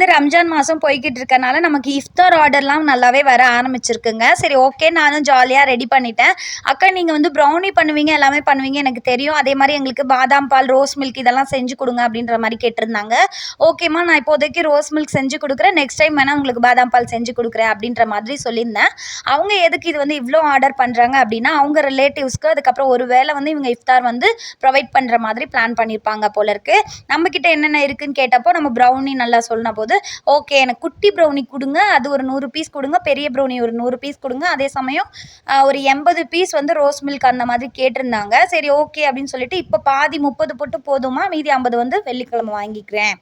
வந்து ரம்ஜான் மாதம் போய்கிட்டு இருக்கனால நமக்கு இஃப்தார் ஆர்டர்லாம் நல்லாவே வர ஆரம்பிச்சிருக்குங்க. சரி ஓகே நானும் ஜாலியாக ரெடி பண்ணிட்டேன். அக்கா நீங்கள் வந்து ப்ரௌனி பண்ணுவீங்க எல்லாமே பண்ணுவீங்க எனக்கு தெரியும். அதே மாதிரி எங்களுக்கு பாதாம் பால் ரோஸ் மில்க் இதெல்லாம் செஞ்சு கொடுங்க அப்படின்ற மாதிரி கேட்டிருந்தாங்க. ஓகேம்மா நான் இப்போதைக்கு ரோஸ் மில்க் செஞ்சு கொடுக்குறேன். நெக்ஸ்ட் டைம் வேணால் உங்களுக்கு பாதாம் பால் செஞ்சு கொடுக்குறேன் அப்படின்ற மாதிரி சொல்லியிருந்தேன். அவங்க எதுக்கு இது வந்து இவ்வளோ ஆர்டர் பண்ணுறாங்க அப்படின்னா அவங்க ரிலேட்டிவ்ஸ்க்கு அதுக்கப்புறம் ஒரு வேளை வந்து இவங்க இஃப்தார் வந்து ப்ரொவைட் பண்ணுற மாதிரி பிளான் பண்ணியிருப்பாங்க போல இருக்கு. நம்மக்கிட்ட என்னென்ன இருக்குன்னு கேட்டப்போ நம்ம ப்ரௌனி நல்லா சொன்ன போது ஓகே எனக்கு குட்டி ப்ரௌனி கொடுங்க அது ஒரு நூறு பீஸ் கொடுங்க பெரிய ப்ரௌனி ஒரு நூறு பீஸ் கொடுங்க. அதே சமயம் ஒரு எண்பது பீஸ் வந்து ரோஸ் மில்க் அந்த மாதிரி கேட்டிருந்தாங்க. சரி ஓகே அப்படின்னு சொல்லிட்டு இப்போ பாதி முப்பது போட்டு போதுமா? மீதி ஐம்பது வந்து வெள்ளிக்கிழமை வாங்கிக்கிறேன்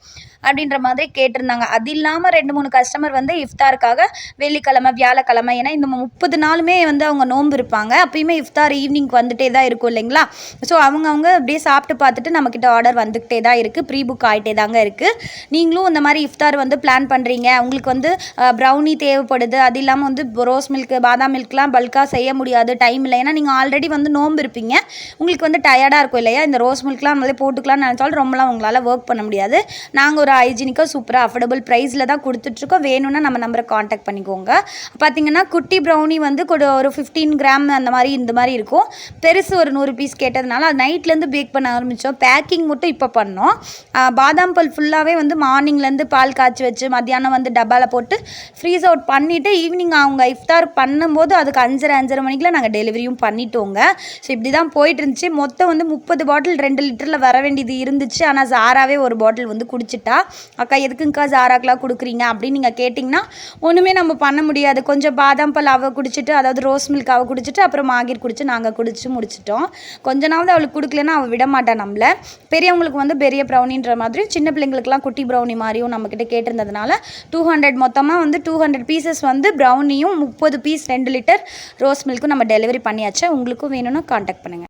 அப்படின்ற மாதிரி கேட்டிருந்தாங்க. அது இல்லாமல் ரெண்டு மூணு கஸ்டமர் வந்து இஃப்தாருக்காக வெள்ளிக்கிழமை வியாழக்கிழமை ஏன்னா இந்த முப்பது நாளுமே வந்து அவங்க நோன்பு இருப்பாங்க. அப்பயுமே இஃப்தார் ஈவினிங் வந்துட்டே தான் இருக்கும் இல்லைங்களா? ஸோ அவங்க அவங்க அப்படியே சாப்பிட்டு பார்த்துட்டு நம்மக்கிட்ட ஆர்டர் வந்துக்கிட்டே தான் இருக்குது ப்ரீ புக் ஆகிட்டே தாங்க இருக்குது நீங்களும் இந்த மாதிரி இஃப்தார் வந்து பிளான் பண்ணுறீங்க உங்களுக்கு வந்து ப்ரௌனி தேவைப்படுது. அது இல்லாமல் வந்து ரோஸ் மில்க் பாதாம் மில்க்லாம் பல்காக செய்ய முடியாது. டைம் இல்லை. ஏன்னா நீங்கள் ஆல்ரெடி வந்து நோம்பு இருப்பீங்க. உங்களுக்கு வந்து டயர்டாக இருக்கும் இல்லையா? இந்த ரோஸ் மில்க்லாம் நம்மளே போட்டுக்கலாம்னு நினச்சாலும் ரொம்பலாம் உங்களால் ஒர்க் பண்ண முடியாது. நாங்கள் ஒரு ஹைஜீனிக்காக சூப்பராக அஃபோர்டபுள் ப்ரைஸில் தான் கொடுத்துட்ருக்கோம். வேணும்னா நம்ம நம்பரை காண்டாக்ட் பண்ணிக்கோங்க. பார்த்தீங்கன்னா குட்டி ப்ரௌனி வந்து ஒரு ஃபிஃப்டீன் கிராம் அந்த மாதிரி இந்த மாதிரி இருக்கும். பெருசு ஒரு நூறு பீஸ் கேட்டதுனால அது நைட்லேருந்து பேக் பண்ண ஆரம்பித்தோம் பேக்கிங் மட்டும் இப்போ பண்ணோம். பாதாம் பால் ஃபுல்லாகவே வந்து மார்னிங்லேருந்து பால் காய்ச்சி வச்சு மத்தியானம் வந்து டப்பாவில் போட்டு ஃப்ரீஸ் அவுட் பண்ணிவிட்டு ஈவினிங் அவங்க இஃப்தார் பண்ணும்போது அதுக்கு அஞ்சரை அஞ்சரை மணிக்கெலாம் நாங்கள் டெலிவரியும் பண்ணிட்டோங்க. ஸோ இப்படி தான் போயிட்டு இருந்துச்சு மொத்தம் வந்து முப்பது பாட்டில் ரெண்டு லிட்டரில் வர வேண்டியது இருந்துச்சு. ஆனால் ஜாராவே ஒரு பாட்டில் வந்து குடிச்சிட்டா. அக்கா எதுக்குங்கக்கா ஜாராக்கெலாம் கொடுக்குறீங்க? அப்படின்னு நீங்கள் கேட்டிங்கன்னா ஒன்றுமே நம்ம பண்ண முடியாது. கொஞ்சம் பாதாம் பால் அவள் குடிச்சிட்டு அதாவது ரோஸ் மில்க் அவள் குடிச்சிட்டு அப்புறம் மாகிர் குடிச்சு நாங்கள் குடிச்சு முடிச்சிட்டோம். கொஞ்ச நாள் அவளுக்கு கொடுக்கலன்னா அவள் விட மாட்டா நம்மள. பெரியவங்களுக்கு வந்து பெரிய ப்ரௌனின்ற மாதிரி சின்ன பிள்ளைங்களுக்குலாம் குட்டி ப்ரௌனி மாதிரியும் நம்மக்கிட்ட கேட்டிருந்ததுனால டூ ஹண்ட்ரட் மொத்தமாக வந்து டூ ஹண்ட்ரட் பீசஸ் வந்து ப்ரௌனியும் முப்பது பீஸ் ரெண்டு லிட்டர் ரோஸ் மில்க்கும் நம்ம டெலிவரி பண்ணியாச்சு. உங்களுக்கும் வேணும்னா காண்டாக்ட் பண்ணுங்கள்